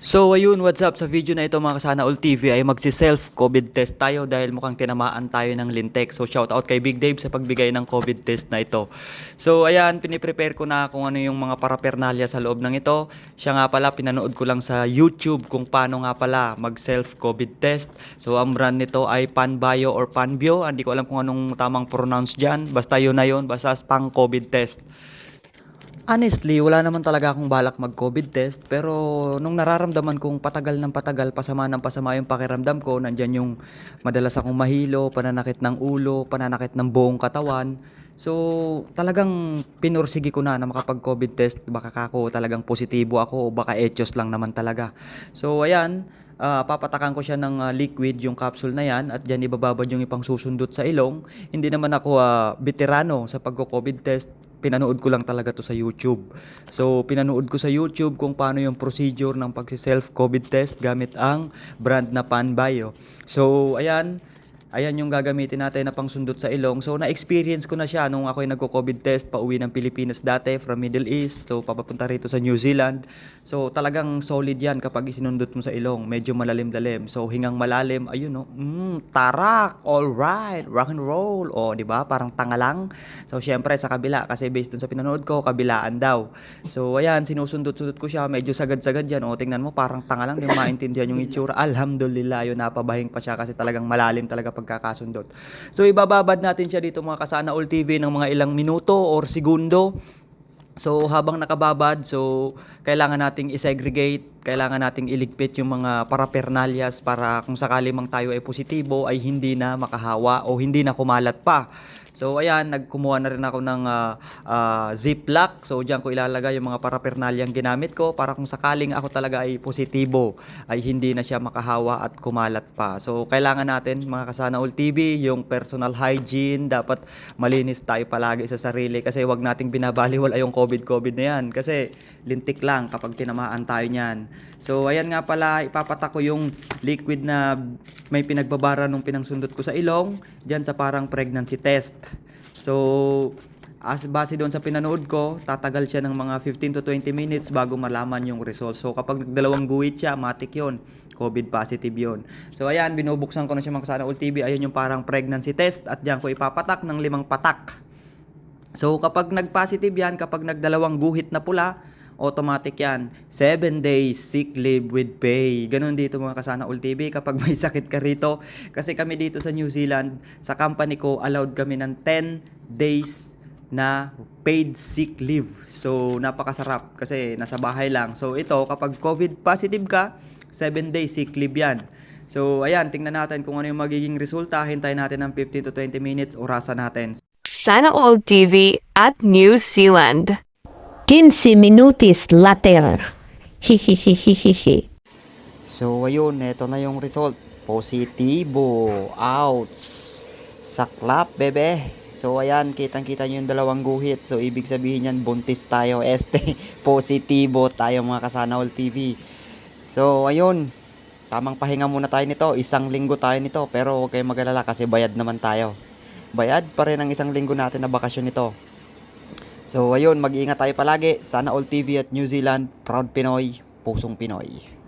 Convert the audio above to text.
So ayun, what's up? Sa video na ito mga kasana all TV ay magsi-self COVID test tayo dahil mukhang tinamaan tayo ng lintek. So shout out kay Big Dave sa pagbigay ng COVID test na ito. So ayan, piniprepare ko na kung ano yung mga parapernalya sa loob ng ito. Siya nga pala, pinanood ko lang sa YouTube kung paano nga pala mag-self COVID test. So ang brand nito ay Panbio or Panbio. Hindi ko alam kung anong tamang pronounce dyan. Basta yun na yun, basta pang COVID test. Honestly, wala naman talaga akong balak mag-COVID test pero nung nararamdaman kong patagal ng patagal, pasama ng pasama yung pakiramdam ko, nandyan yung madalas akong mahilo, pananakit ng ulo, pananakit ng buong katawan. So, talagang pinursigi ko na na makapag-COVID test, baka kako talagang positibo ako o baka etyos lang naman talaga. So, ayan, ah, papatakan ko siya ng ah, liquid yung capsule na yan at dyan ibababad yung ipang susundot sa ilong. Hindi naman ako ah, veterano sa pagko-COVID test pinanood ko lang talaga to sa YouTube. So, pinanood ko sa YouTube kung paano yung procedure ng pagsi-self COVID test gamit ang brand na Panbio. So, ayan, ayan yung gagamitin natin na pangsundot sa ilong. So, na-experience ko na siya nung ako'y nagko-COVID test pauwi ng Pilipinas dati from Middle East. So, papapunta rito sa New Zealand. So, talagang solid yan kapag isinundot mo sa ilong. Medyo malalim-lalim. So, hingang malalim, ayun no, mm, tarak, all right, rock and roll. O, di ba? Parang tanga lang. So, syempre sa kabila kasi based dun sa pinanood ko, kabilaan daw. So, ayan, sinusundot-sundot ko siya. Medyo sagad-sagad yan. O, tingnan mo, parang tanga lang. Di mo maintindihan yung itsura. Alhamdulillah, yun, napabahing pa siya kasi talagang malalim talaga pagkakasundot. So, ibababad natin siya dito mga kasana all TV ng mga ilang minuto or segundo. So habang nakababad, so kailangan nating i-segregate, kailangan nating iligpit yung mga parapernalyas para kung sakali mang tayo ay positibo ay hindi na makahawa o hindi na kumalat pa. So ayan, nagkumuha na rin ako ng ah, ah, ziplock. So diyan ko ilalagay yung mga parapernalyang ginamit ko para kung sakaling ako talaga ay positibo ay hindi na siya makahawa at kumalat pa. So kailangan natin mga kasana all TV, yung personal hygiene, dapat malinis tayo palagi sa sarili kasi wag nating binabaliwala yung COVID-COVID na yan kasi lintik lang kapag tinamaan tayo niyan. So ayan nga pala, ipapatak ko yung liquid na may pinagbabara nung pinangsundot ko sa ilong diyan sa parang pregnancy test. So as base doon sa pinanood ko, tatagal siya ng mga 15 to 20 minutes bago malaman yung result. So kapag nagdalawang guhit siya, matik yon COVID positive yon So ayan, binubuksan ko na siya mga kasana TV. Ayun yung parang pregnancy test at diyan ko ipapatak ng limang patak. So kapag nag-positive yan, kapag nagdalawang guhit na pula, automatic yan. 7 days sick leave with pay. Ganon dito mga kasana all TV kapag may sakit ka rito. Kasi kami dito sa New Zealand, sa company ko, allowed kami ng 10 days na paid sick leave. So, napakasarap kasi nasa bahay lang. So, ito, kapag COVID positive ka, 7 days sick leave yan. So, ayan, tingnan natin kung ano yung magiging resulta. Hintayin natin ng 15 to 20 minutes, orasan natin. Sana All TV at New Zealand. 15 minutos later. Hihihihihihi. So, ayun, eto na yung result. Positibo. Outs. Saklap, bebe. So, ayan, kitang-kita nyo yung dalawang guhit. So, ibig sabihin yan, buntis tayo. Este, positibo tayo mga kasana all TV. So, ayun. Tamang pahinga muna tayo nito. Isang linggo tayo nito. Pero huwag kayong mag-alala kasi bayad naman tayo. Bayad pa rin ang isang linggo natin na bakasyon nito. So ayun, mag-iingat tayo palagi. Sana all TV at New Zealand, proud Pinoy, pusong Pinoy.